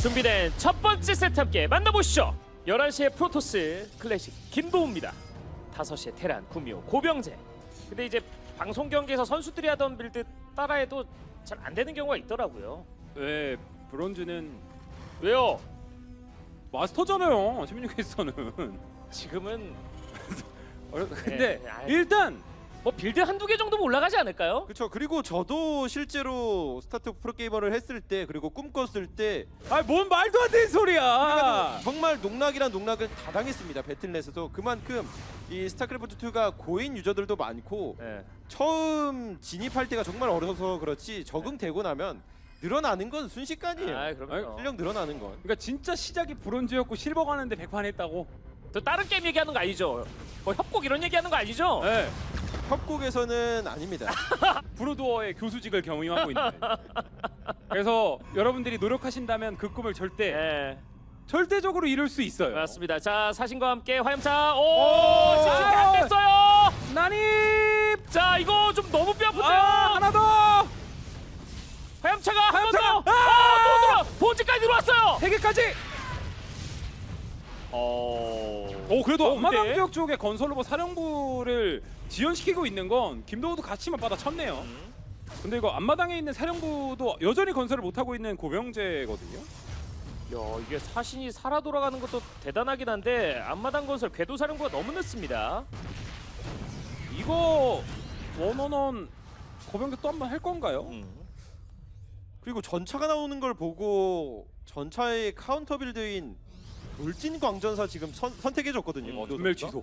준비된 첫 번째 세트 함께 만나보시죠. 11시에 프로토스 클래식 김도우입니다. 5시에 테란, 구미호, 고병재. 근데 이제 방송 경기에서 선수들이 하던 빌드 따라해도 잘 안 되는 경우가 있더라고요. 왜 브론즈는 왜요? 마스터잖아요. 16회에서는. 지금은 어려... 네, 근데 네, 아이. 일단 뭐 빌드 한두 개 정도면 올라가지 않을까요? 그렇죠. 그리고 저도 실제로 스타트 프로게이머를 했을 때 그리고 꿈꿨을 때 아뭔 말도 안 되는 소리야. 정말 농락이란 농락을 다 당했습니다. 배틀넷에서 그만큼 이 스타크래프트 2가 고인 유저들도 많고 네. 처음 진입할 때가 정말 어려서 그렇지 적응되고 나면 늘어나는 건 순식간이에요. 아, 그럼요. 실력 늘어나는 건. 그러니까 진짜 시작이 브론즈였고 실버 가는데 백판 했다고. 또 다른 게임 얘기하는 거 아니죠? 뭐 협곡 이런 얘기하는 거 아니죠? 네. 협곡에서는 아닙니다. 브로도어의 교수직을 경험하고 있는데. 그래서 여러분들이 노력하신다면 그 꿈을 절대 네. 절대적으로 이룰 수 있어요. 맞습니다. 자 사신과 함께 화염차 오 오! 시즌이 안 됐어요. 난입. 자 이거 좀 너무 뼈 아픈데요. 아 하나 더. 화염차가 한 번 화염차가! 더. 아! 아 또 들어. 본지까지 들어왔어요. 세 개까지. 어. 오 그래도 어? 지역 쪽에 건설로버 사령부를 지연시키고 있는 건 김도호도 같이만 받아 쳤네요. 음. 근데 이거 앞마당에 있는 사령부도 여전히 건설을 못 하고 있는 고병재거든요. 야 이게 사신이 살아 돌아가는 것도 대단하긴 한데 앞마당 건설 궤도 사령부가 너무 늦습니다. 이거 원원원 고병재 또 한 번 할 건가요? 음. 그리고 전차가 나오는 걸 보고 전차의 카운터 빌드인 돌진 광전사 지금 선, 선택해줬거든요. 음, 전멸. 취소.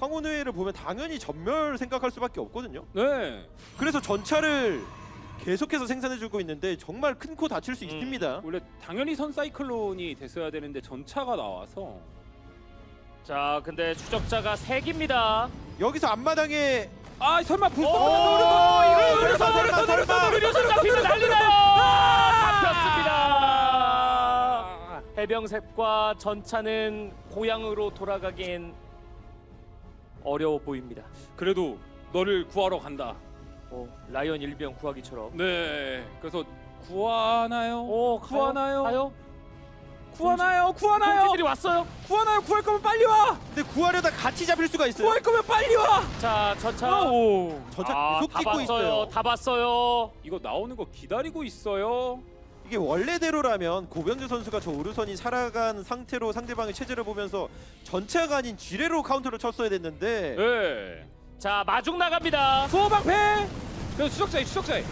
황혼회를 보면 당연히 전멸 생각할 수밖에 없거든요. 네. 그래서 전차를 계속해서 생산해주고 있는데 정말 큰 코 다칠 수 음. 있습니다. 원래 당연히 선 사이클론이 됐어야 되는데 전차가 나와서 자 근데 추적자가 3기입니다. 여기서 앞마당에 아 설마 어, 이거 노려서 설마. 노려서 의료선 잡히면 난리 나요. 잡혔습니다. 해병색과 전차는 고향으로 돌아가기엔 어려워 보입니다. 그래도 너를 구하러 간다. 어, 라이언 일병 구하기처럼. 네. 그래서 구하나요? 오 구하나요? 가요? 구하나요? 구하나요? 공지들이 왔어요. 구하나요? 구할 거면 빨리 와. 근데 구하려다 같이 잡힐 수가 있어요. 구할 거면 빨리 와. 자 전차. 오. 전차 아, 계속 다 찍고 봤어요. 있어요. 다 봤어요. 이거 나오는 거 기다리고 있어요. 이게 원래대로라면 고병재 선수가 저 오르선이 살아간 상태로 상대방의 체제를 보면서 전차가 아닌 지뢰로 카운터를 쳤어야 됐는데 네. 자 마중 나갑니다. 수호방패. 그 추적자에 추적자에.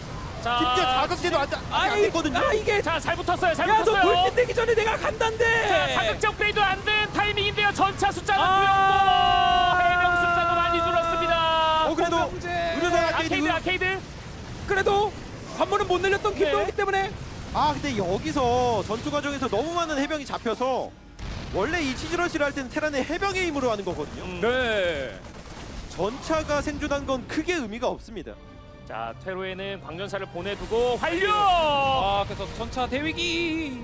자 심지어 자극제도 안, 안 아이, 됐거든요. 아 이게. 자 잘 붙었어요. 잘 야너 붙었어요. 돌진 되기 전에 내가 간단데. 자 자극제 업그레이드 안 된 타이밍인데요. 전차 숫자는 아. 줄였고 해병 숫자도 많이 줄었습니다. 어 그래도 아케이드 아케이드 아케이드. 그래도 관문은 못 늘렸던 네. 김도기 때문에. 아 근데 여기서 전투 과정에서 너무 많은 해병이 잡혀서 원래 이 치즈러시를 할 때는 테란의 해병의 힘으로 하는 거거든요. 음. 네. 전차가 생존한 건 크게 의미가 없습니다. 자 퇴로에는 광전사를 보내두고 완료. 아 그래서 전차 대위기.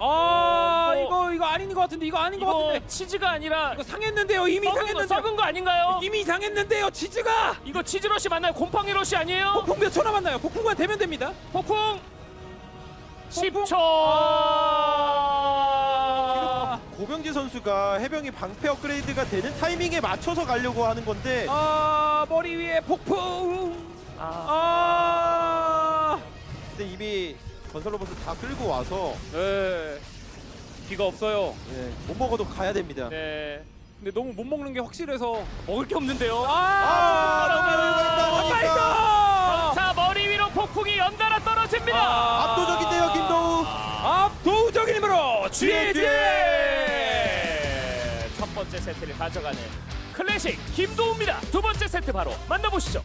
아 어, 이거 이거 아닌 것 같은데 이거 아닌 것 이거 같은데. 치즈가 아니라 이거 상했는데요 이미 썩은 거, 상했는데. 썩은 거 아닌가요? 이미 상했는데요 치즈가. 이거 치즈러시 맞나요? 곰팡이 러시 아니에요? 폭풍 몇초 남았나요? 폭풍만 되면 됩니다. 폭풍 10초. 아, 고병재 선수가 해병이 방패 업그레이드가 되는 타이밍에 맞춰서 가려고 하는 건데 아 머리 위에 폭풍. 아, 아. 근데 이미 건설 로봇을 다 끌고 와서 네. 기가 없어요. 예, 못 먹어도 가야 됩니다. 네. 근데 너무 못 먹는 게 확실해서. 먹을 게 없는데요. 아, 아, 너무 빨리 보니까 가! 세트를 가져가는 클래식 김도우입니다. 두 번째 세트 바로 만나보시죠.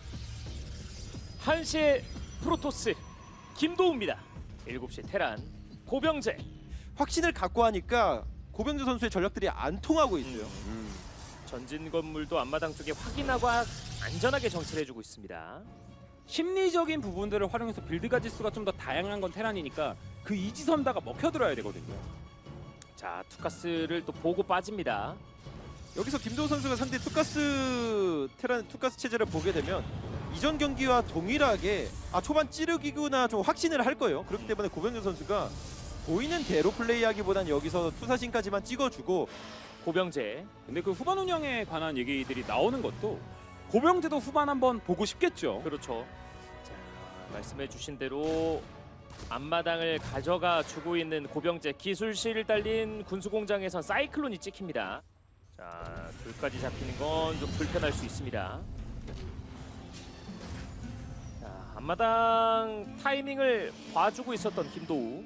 1시에 프로토스 김도우입니다. 7시 테란 고병재. 확신을 갖고 하니까 고병재 선수의 전략들이 안 통하고 있어요. 전진 건물도 앞마당 쪽에 확인하고 안전하게 정찰해주고 있습니다. 심리적인 부분들을 활용해서 빌드 가지수가 좀 더 다양한 건 테란이니까 그 이지선다가 먹혀들어야 되거든요. 자 투카스를 또 보고 빠집니다. 여기서 김도우 선수가 상대 투가스 테란 투가스 체제를 보게 되면 이전 경기와 동일하게 아 초반 찌르기구나 좀 확신을 할 거예요. 그렇기 때문에 고병재 선수가 보이는 대로 플레이하기보단 여기서 투사신까지만 찍어주고 고병재 근데 그 후반 운영에 관한 얘기들이 나오는 것도 고병재도 후반 한번 보고 싶겠죠. 그렇죠. 자, 말씀해주신 대로 앞마당을 가져가 주고 있는 고병재 기술실을 달린 군수공장에선 사이클론이 찍힙니다. 자, 둘까지 잡히는 건 좀 불편할 수 있습니다. 자, 앞마당 타이밍을 봐주고 있었던 김도우.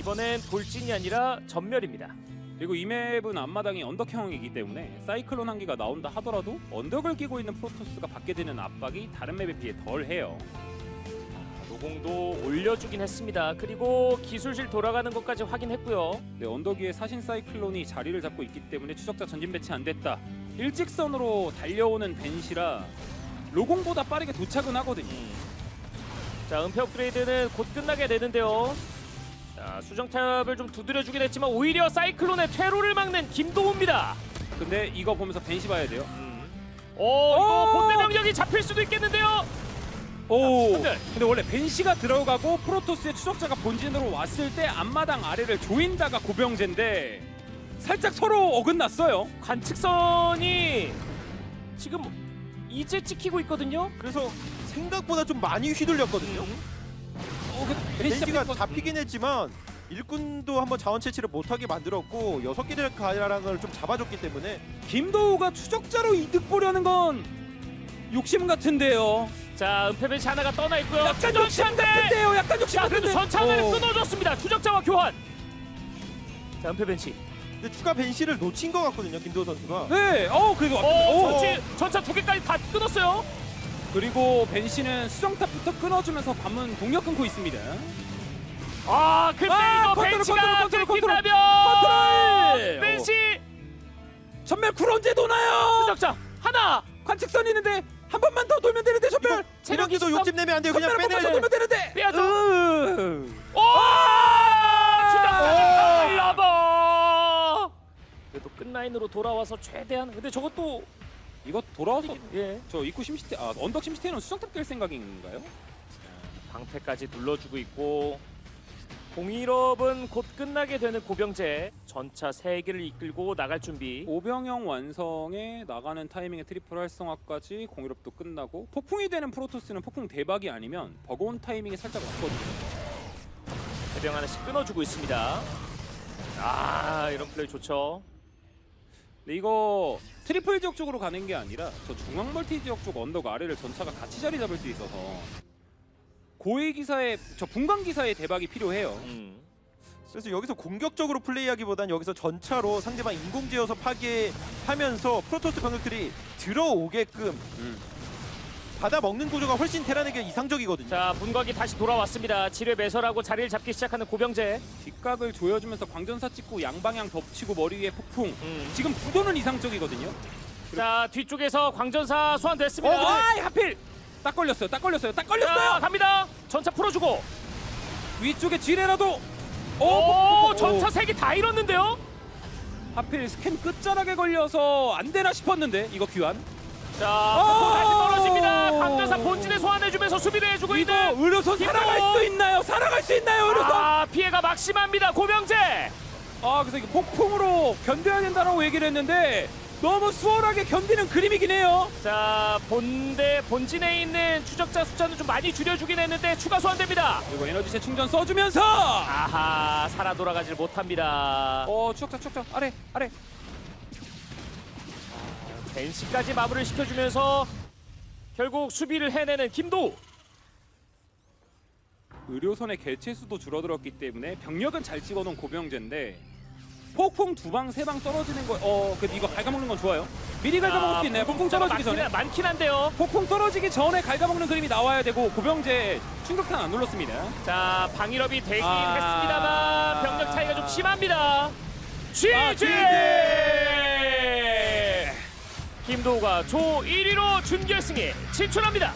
이번엔 돌진이 아니라 전멸입니다. 그리고 이 맵은 앞마당이 언덕형이기 때문에 사이클론 한 개가 나온다 하더라도 언덕을 끼고 있는 프로토스가 받게 되는 압박이 다른 맵에 비해 덜해요. 노공도 올려주긴 했습니다. 그리고 기술실 돌아가는 것까지 확인했고요. 네, 언덕 위에 사신 사이클론이 자리를 잡고 있기 때문에 추적자 전진 배치 안 됐다. 일직선으로 달려오는 벤시라 로공보다 빠르게 도착은 하거든요. 자 은폐 업그레이드는 곧 끝나게 되는데요. 자 수정탑을 좀 두드려주긴 했지만 오히려 사이클론의 퇴로를 막는 김도우입니다. 근데 이거 보면서 벤시 봐야 돼요. 오 이거 오! 본대 병력이 잡힐 수도 있겠는데요. 오. 근데- 근데 원래 벤시가 들어가고 프로토스의 추적자가 본진으로 왔을 때 앞마당 아래를 조인다가 고병재인데 살짝 서로 어긋났어요. 관측선이 지금 이제 찍히고 있거든요. 그래서 생각보다 좀 많이 휘둘렸거든요. 어, 그 벤시가 거- 잡히긴 했지만 일꾼도 한번 자원 채취를 못하게 만들었고 여섯 개의 가량을 좀 잡아줬기 때문에 김도우가 추적자로 이득 보려는 건 욕심 같은데요. 자 은폐 벤시 하나가 떠나 있고요. 약간 욕심 추적자인데 같은데요. 약간 욕심 자 그래도 같은데. 전차 하나를 어. 끊어줬습니다. 추적자와 교환. 자 은폐 벤시. 근데 추가 벤시를 놓친 것 같거든요 김도호 선수가. 네. 어 그리고 오, 오. 전치, 전차 두 개까지 다 끊었어요. 그리고 벤시는 수정탑부터 끊어주면서 관문 동력 끊고 있습니다. 아, 근데 아, 이거 컨트롤, 벤치가 컨트롤, 컨트롤, 끊긴다면 컨트롤! 벤치 전멸 쿨 언제 도나요? 수적자 하나. 관측선 있는데 한 번만 더 돌면 되는데 전멸. 체력 이렇게도 20점. 욕심 내면 안 돼요. 그냥 전멸 한 번만 더 빼내. 돌면 되는데. 빼야죠. 으. 오! 라버. 그래도 끝라인으로 돌아와서 최대한 근데 저것도 이거 돌아와서 예 저 입구 심시티 아 언덕 심시티는 수정탑 깰 생각인가요? 방패까지 눌러주고 있고 공일업은 곧 끝나게 되는 고병재 전차 세 개를 이끌고 나갈 준비. 오병영 완성에 나가는 타이밍에 트리플 활성화까지 공유럽도 끝나고 폭풍이 되는 프로토스는 폭풍 대박이 아니면 버거운 타이밍이 살짝 왔거든요. 해병 하나씩 끊어주고 있습니다. 아 이런 플레이 좋죠. 근데 이거 트리플 지역 쪽으로 가는 게 아니라 저 중앙 멀티 지역 쪽 언덕 아래를 전차가 같이 자리 잡을 수 있어서 고위 기사의 저 분광 기사의 대박이 필요해요. 음. 그래서 여기서 공격적으로 플레이하기보단 여기서 전차로 상대방 인공지어서 파괴하면서 프로토스 병력들이 들어오게끔 음. 받아 먹는 구조가 훨씬 테란에게 이상적이거든요. 자 분광이 다시 돌아왔습니다. 지뢰 매설하고 자리를 잡기 시작하는 고병재. 뒷각을 조여주면서 광전사 찍고 양방향 덮치고 머리 위에 폭풍. 음. 지금 구도는 이상적이거든요. 자 뒤쪽에서 광전사 소환됐습니다. 어, 아, 하필 딱 걸렸어요. 딱 걸렸어요. 딱 자 걸렸어요. 갑니다. 전차 풀어주고. 위쪽에 지뢰라도. 오, 오, 전차 세 개 다 잃었는데요. 하필 스캔 끝자락에 걸려서 안 되나 싶었는데 이거 귀환. 자 오! 다시 떨어집니다. 강전사 본진에 소환해주면서 수비를 해주고 이거 있는. 의료선! 살아갈 수 있나요? 살아갈 수 있나요, 의료선? 아, 아 피해가 막심합니다. 고병재. 그래서 이거 폭풍으로 견뎌야 된다라고 얘기를 했는데 너무 수월하게 견디는 그림이긴 해요. 자 본대 본진에 있는 추적자 숫자는 좀 많이 줄여주긴 했는데 추가 소환됩니다. 그리고 에너지 재충전 써주면서 아하 살아 돌아가질 못합니다. 어 추적자 추적자 아래 아래 벤시까지 마무리를 시켜주면서 결국 수비를 해내는 김도우. 의료선의 개체 수도 줄어들었기 때문에 병력은 잘 찍어놓은 고병재인데 폭풍 두 방 세 방 떨어지는 거 어 그 이거 갉아먹는 건 좋아요. 미리 갉아먹을 수 있네요. 폭풍 떨어지기 많긴, 전에 많긴 한데요. 폭풍 떨어지기 전에 갉아먹는 그림이 나와야 되고 고병재 충격탄 안 눌렀습니다. 자 방일업이 되긴 아. 했습니다만 병력 차이가 좀 심합니다. GG! 아, GG! 김도우가 조 1위로 준결승에 진출합니다.